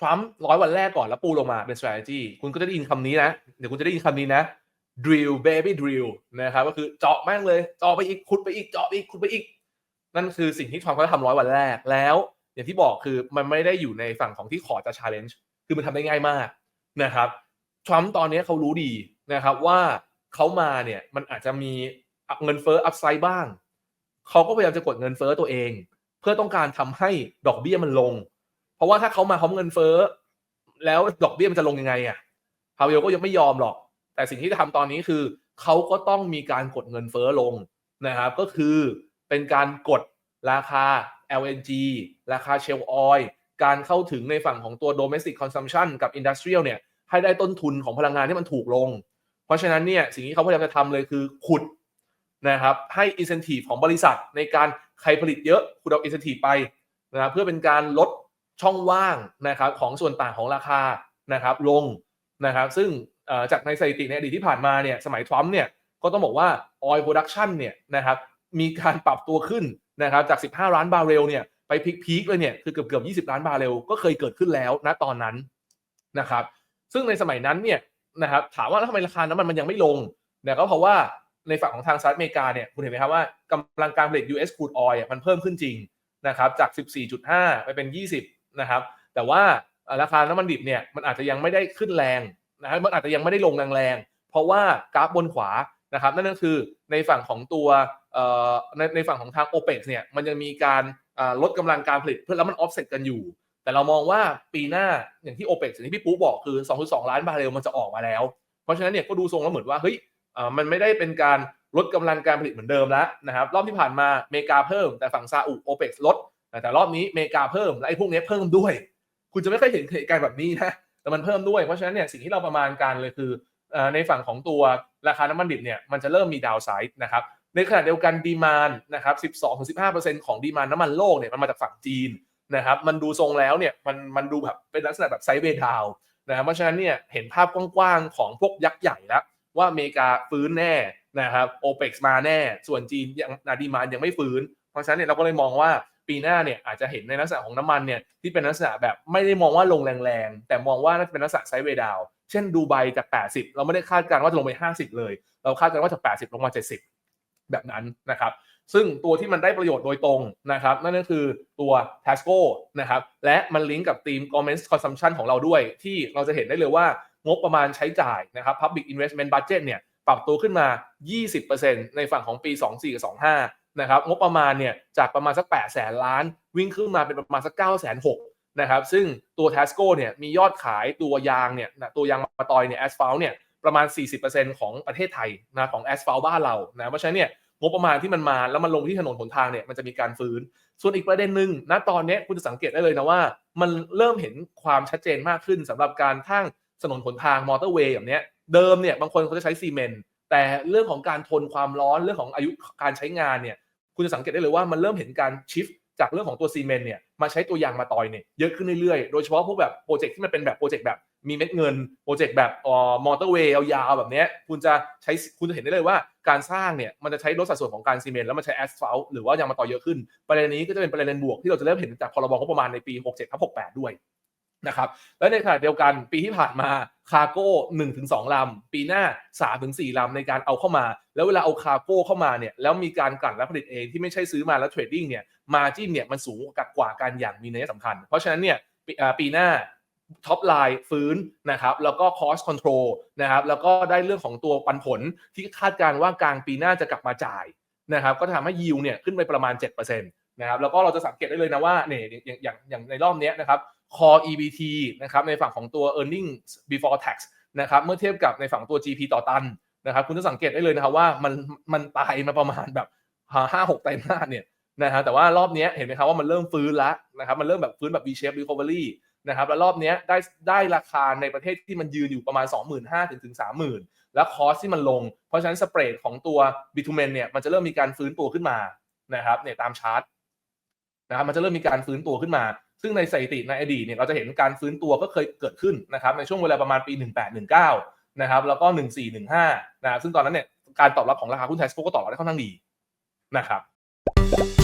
ทรัมป์ร้อยวันแรกก่อนแล้วปูลงมาเป็น strategy คุณก็จะได้ยินคำนี้นะ เดี๋ยวคุณจะได้ยินคำนี้นะ drill baby drill นะครับก็คือเจาะแม่งเลยเจาะไปอีกขุดไปอีกเจาะไปอีกขุดไปอีก นั่นคือสิ่งที่ทรัมป์เขาทำร้อยวันแรกแล้ว อย่างที่บอกคือมันไม่ได้อยู่ในฝั่งของที่ขอจะ challenge คือมันทำได้ง่ายมากนะครับทรัมป์ตอนนี้เขารู้ดีนะครับว่าเขามาเนี่ยมันอาจจะมีเงินเฟ้ออัพไซด์บ้าง เขาก็พยายามจะกดเงินเฟ้อตัวเอง เพื่อต้องการทำให้ดอกเบี้ยมันลง เพราะว่าถ้าเขามาพร้อมเงินเฟ้อ แล้วดอกเบี้ยมันจะลงยังไงอะพาเวลก็ยังไม่ยอมหรอก แต่สิ่งที่จะทำตอนนี้คือเขาก็ต้องมีการกดเงินเฟ้อลงนะครับ ก็คือเป็นการกดราคา LNG ราคาเชลออยการเข้าถึงในฝั่งของตัว domestic consumption กับ industrial เนี่ยให้ได้ต้นทุนของพลังงานที่มันถูกลง เพราะฉะนั้นเนี่ยสิ่งที่เขาพยายามจะทำเลยคือขุดนะครับให้ incentive ของบริษัทในการใครผลิตเยอะคุณเอา incentive ไปนะเพื่อเป็นการลด ช่องว่างนะครับของส่วนต่างของราคานะครับลงนะครับซึ่งจากในสถิติในอดีตที่ผ่านมาเนี่ยสมัยทรัมป์เนี่ยก็ต้องบอกว่า oil production เนี่ยนะครับมีการปรับตัวขึ้นนะครับจาก 15 ล้านบาร์เรลเนี่ยไปพีคๆเลยเนี่ยคือเกือบเกือบ20 ล้านบาร์เรลก็เคยเกิดขึ้นแล้วณตอนนั้นนะครับซึ่งในสมัยนั้นเนี่ยนะครับถามว่าแล้วทำไมราคาน้ำมันมันยังไม่ลงเนี่ยก็เพราะว่าในฝั่งของทางสหรัฐอเมริกาเนี่ยคุณเห็นไหมครับว่ากำลังการผลิต US crude oil มันเพิ่มขึ้นจริงนะครับจาก 14.5 ไปเป็น 20 นะครับ แต่ว่าราคาน้ำมันดิบเนี่ยมันอาจจะยังไม่ได้ขึ้นแรงนะครับมันอาจจะยังไม่ได้ลงแรงๆเพราะว่ากราฟบนขวานะครับนั่นก็คือในฝั่งของตัวในในฝั่งของทาง o p e ปเนี่ยมันยังมีการลดกำลังการผลิตเพื่อแล้วมันออฟเซ็ตกันอยู่ แต่เรามองว่าปีหน้าอย่างที่ o p e ปสิ่งที่พี่ปุ๊บอกคือ 2.2 ล้านบาร์เรลมันจะออกมาแล้ว เพราะฉะนั้นเนี่ยก็ดูทรงแล้วเหมือนว่าเฮ้ยมันไม่ได้เป็นการลดกำลังการผลิตเหมือนเดิมแล้วนะครับรอบที่ผ่านมาเมกาเพิ่มแต่ฝั่งซาอุโอเปกลด แต่รอบนี้เมกาเพิ่มและไอ้พวกนี้เพิ่มด้วย คุณจะไม่เคยเห็นเหตุการณ์แบบนี้นะแต่มันเพิ่มด้วยเพราะฉะนั้นเนี่ยสิ่งที่เราประมาณการเลยคือในฝั่งของตัวราคาน้ำมันดิบเนี่ยมันจะเริ่มมีดาวไซด์นะครับในขณะเดียวกันดีมานนะครับ 12-15%ของดีมานน้ำมันโลกเนี่ยมันมาจากฝั่งจีนนะครับมันดูทรงแล้วเนี่ยมันมันดูแบบเป็นลักษณะแบบไซด์เวดาวนะเพราะฉะนั้นเนี่ยเห็นภาพกว้างๆของพวกยักษ์ใหญ่แล้วว่าอเมริกาฟื้นแน่นะครับโอเปกมาแน่ ส่วนจีนยังดีมานยังไม่ฟื้น เพราะฉะนั้นเนี่ยเราก็เลยมองว่าปีหน้าเนี่ยอาจจะเห็นในลักษณะของน้ำมันเนี่ยที่เป็นลักษณะแบบไม่ได้มองว่าลงแรงๆ แต่มองว่าน่าจะเป็นลักษณะไซด์เวดาว เช่นดูไบจาก 80 เราไม่ได้คาดการณ์ว่าจะลงไป 50 เลย เราคาดการณ์ว่าจาก 80 ลงมา 70 แบบนั้นนะครับซึ่งตัวที่มันได้ประโยชน์โดยตรงนะครับ นั่นก็คือตัว t a s c o นะครับและมันลิงก์กับทีม Government Consumption ของเราด้วย ที่เราจะเห็นได้เลยว่างบประมาณใช้จ่ายนะครับ Public Investment Budget เนี่ยปรับตัวขึ้นมา 20%ในฝั่งของปี 24 กับ 25 นะครับงบประมาณเนี่ยจากประมาณสัก8แสนล้าน วิ่งขึ้นมาเป็นประมาณสัก9แสน6นะครับซึ่งตัว t a s c o เนี่ยมียอดขายตัวยางเนี่ยตัวยางมาตอยเนี่ยแอสฟัลเนี่ยประมาณ 40%ของประเทศไทยนะของแอสฟัลบ้านเรานะเพราะฉะนั้นเนี่ยงบประมาณที่มันมาแล้วมันลงที่ถนนหนทางเนี่ยมันจะมีการฟื้น ส่วนอีกประเด็นหนึ่งณตอนนี้คุณจะสังเกตได้เลยนะว่า มันเริ่มเห็นความชัดเจนมากขึ้นสำหรับการทั้งถนนหนทางมอเตอร์เวย์แบบนี้เดิมเนี่ยบางคนเขาจะใช้ซีเมนต์ แต่เรื่องของการทนความร้อนเรื่องของอายุการใช้งานเนี่ยคุณจะสังเกตได้เลยว่ามันเริ่มเห็นการชิฟจากเรื่องของตัวซีเมนต์เนี่ยมาใช้ตัวยางมาตอยเนี่ยเยอะขึ้นเรื่อยๆ โดยเฉพาะพวกแบบโปรเจกต์ที่มันเป็นแบบโปรเจกต์แบบมีเม็ดเงินโปรเจกต์แบบอ่อมอเตอร์เวย์ยาวๆแบบนี้คุณจะใช้คุณจะเห็นได้เลยว่าการสร้างเนี่ยมันจะใช้ลดสัดส่วนของการซีเมนต์แล้วมันใช้แอสฟัลต์หรือว่ายางมาตอยเยอะขึ้น ประเด็นนี้ก็จะเป็นประเด็นบวกที่เราจะเริ่มเห็นจากพรบงบประมาณในปี 67ทับ68 ด้วยนะครับและในขณะเดียวกันปีที่ผ่านมา คาร์โก้หนึ่งถึงสองลำ ปีหน้าสามถึงสี่ลำในการเอาเข้ามา แล้วเวลาเอาคาร์โก้เข้ามาเนี่ยแล้วมีการกลั่นและผลิตเองที่ไม่ใช่ซื้อมาแล้วเทรดดิ้งเนี่ยมาจิ้นเนี่ยมันสูงกว่าการอย่างมีนัยสำคัญ เพราะฉะนั้นเนี่ยปีหน้าท็อปไลน์ฟื้นนะครับแล้วก็คอสคอนโทรลนะครับแล้วก็ได้เรื่องของตัวปันผลที่คาดการว่ากลางปีหน้าจะกลับมาจ่ายนะครับก็ทำให้ยิวเนี่ยขึ้นไปประมาณ7%นะครับแล้วก็เราจะสังเกตได้เลยนะว่าเนี่ยอย่างอย่างอย่างในรอบนี้นะครับ core EBT นะครับในฝั่งของตัว earning before tax นะครับเมื่อเทียบกับในฝั่งตัว GP ต่อตันนะครับคุณจะสังเกตได้เลยนะครับว่ามันมันตายมาประมาณแบบห้าหกไตรมาสเนี่ยนะฮะแต่ว่ารอบนี้เห็นไหมครับว่ามันเริ่มฟื้นแล้วนะครับมันเริ่มแบบฟื้นแบบ V shape recovery นะครับแล้วรอบนี้ได้ได้ราคาในประเทศที่มันยืนอยู่ประมาณ 25,000ถึงถึง30,000 แล้วคอสที่มันลง เพราะฉะนั้นสเปรดของตัวบิทูเมนเนี่ยมันจะเริ่มมีการฟื้นตัวขึ้นมานะครับเนี่ยตามชาร์ตนะครับมันจะเริ่มมีการฟื้นตัวขึ้นมา ซึ่งในสถิติในอดีตเนี่ยเราจะเห็นการฟื้นตัวก็เคยเกิดขึ้นนะครับในช่วงเวลาประมาณปี 1819 นะครับแล้วก็ 1415 นะซึ่งตอนนั้นเนี่ยการตอบรับของราคาหุ้นไทยสโก็ตอบรับได้ค่อนข้างดีนะครับ